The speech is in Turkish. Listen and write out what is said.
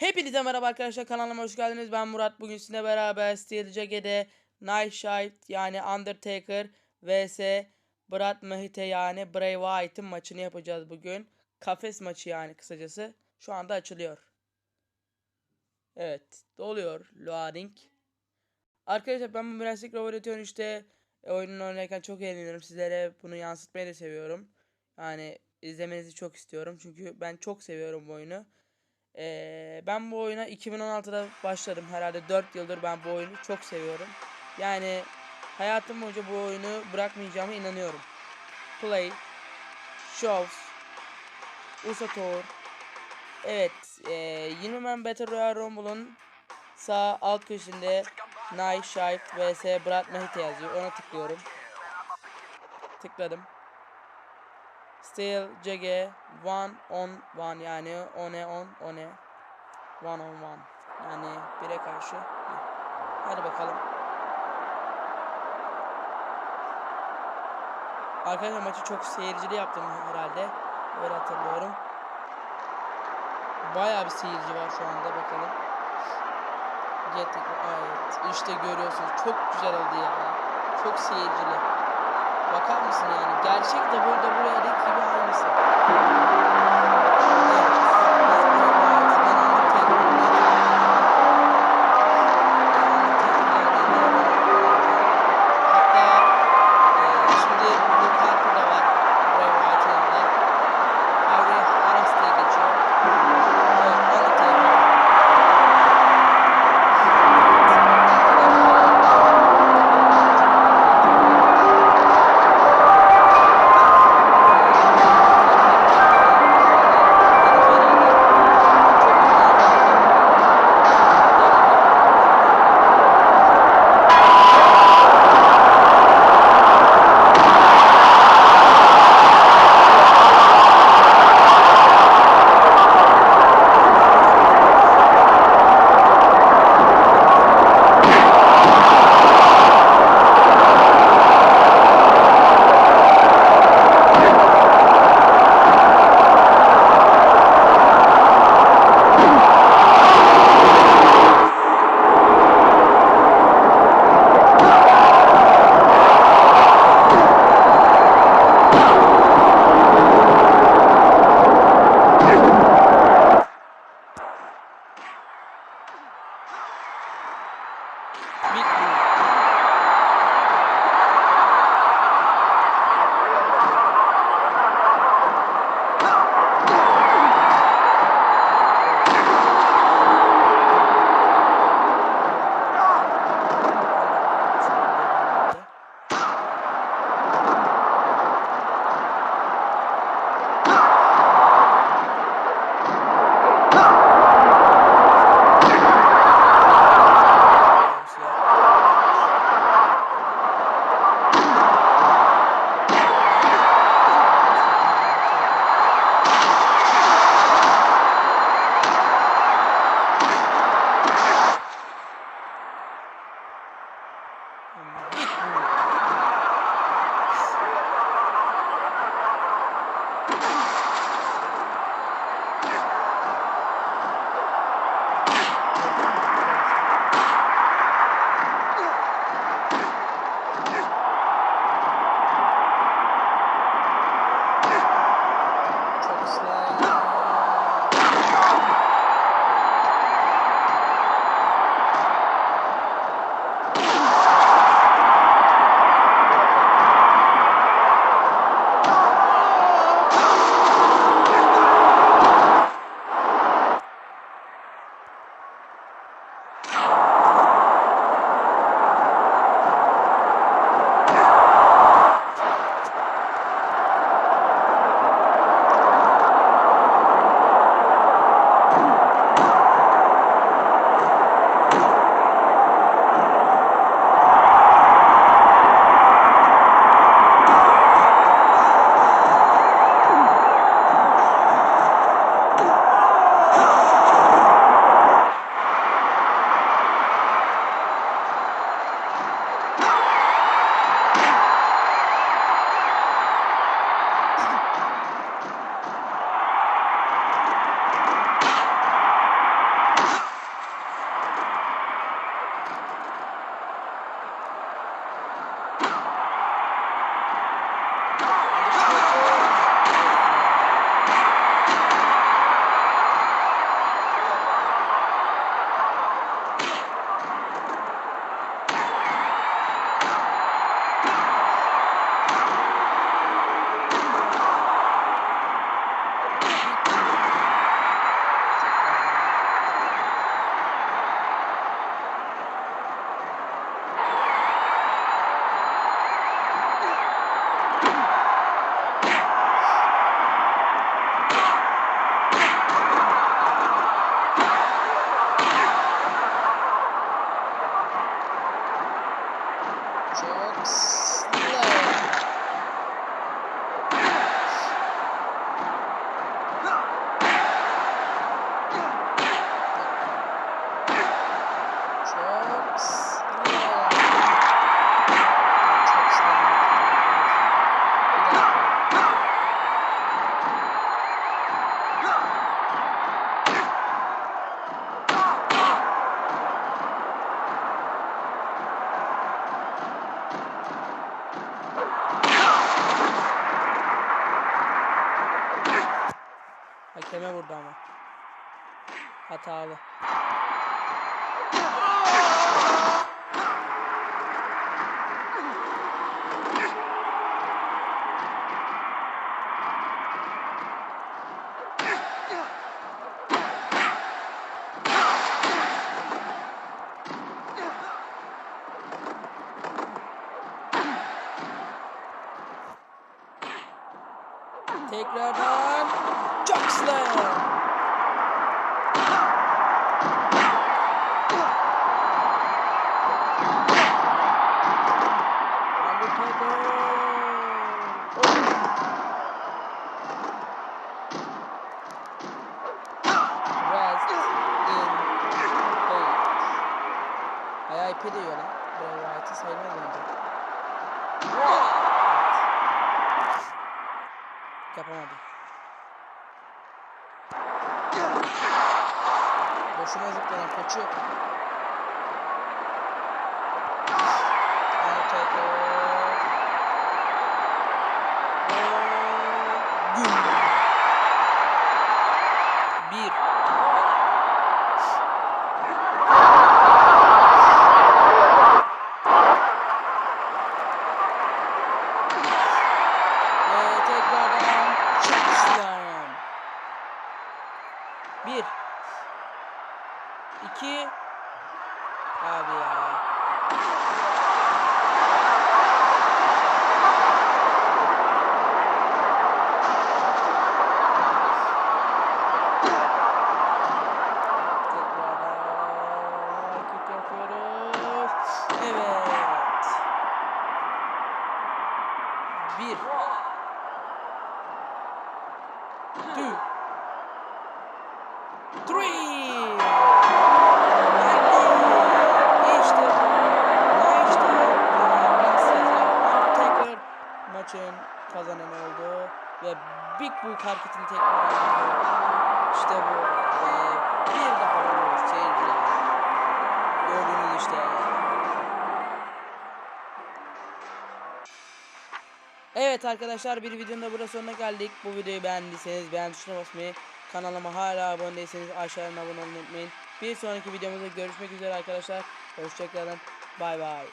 Hepinize merhaba arkadaşlar kanalıma hoş geldiniz. Ben Murat. Bugün sizinle beraber Steel Jagged'e Night Shift yani Undertaker vs Brad Mahite yani Bray Wyatt'ın maçını yapacağız bugün. Kafes maçı yani kısacası. Şu anda açılıyor. Evet. Doluyor. Loading. Arkadaşlar ben bu Jurassic Robot 13'te e, oyununu oynarken çok eğleniyorum. Sizlere bunu yansıtmayı da seviyorum. Yani izlemenizi çok istiyorum. Çünkü ben çok seviyorum bu oyunu. Ee, ben bu oyuna 2016'da başladım. Herhalde 4 yıldır ben bu oyunu çok seviyorum. Yani hayatım boyunca bu oyunu bırakmayacağıma inanıyorum. Play, Shows, Usator. Evet, e, 20 Man Battle Royale Rumble'ın sağ alt köşesinde Night Shift vs Brad Mahite yazıyor. Ona tıklıyorum. Tıkladım. Steel Jage one on one yani one on one one on one yani bire karşı. Hadi bakalım. Arkadaşlar maçı çok seyircili yaptım herhalde. Öyle hatırlıyorum. Bayağı bir seyirci var şu anda bakalım. Evet işte görüyorsunuz çok güzel oldu ya. Çok seyircili. Bakar mısın yani? Gerçek WWE'deki gibi aynısı. Oh! Vurdu ama. Hatalı. Tekrardan slam. Undertaker. Rest in peace. Bayağı ipi diyor lan. Bray Wyatt'ı sayılmaz bence. Evet. Yapamadım. Boşuna zıplayan güm. Bir. Ve tekrardan Chokeslam. Bir. İki. Abi ya. Hareketini tekrar. İşte bu. Ve bir daha vuruyor seyirciler. Gördüğünüz işte. Evet arkadaşlar bir videonun da burada sonuna geldik. Bu videoyu beğendiyseniz beğen tuşuna basmayı, kanalıma hala abone değilseniz aşağıdan abone olmayı unutmayın. Bir sonraki videomuzda görüşmek üzere arkadaşlar. Hoşçakalın. Bay bay.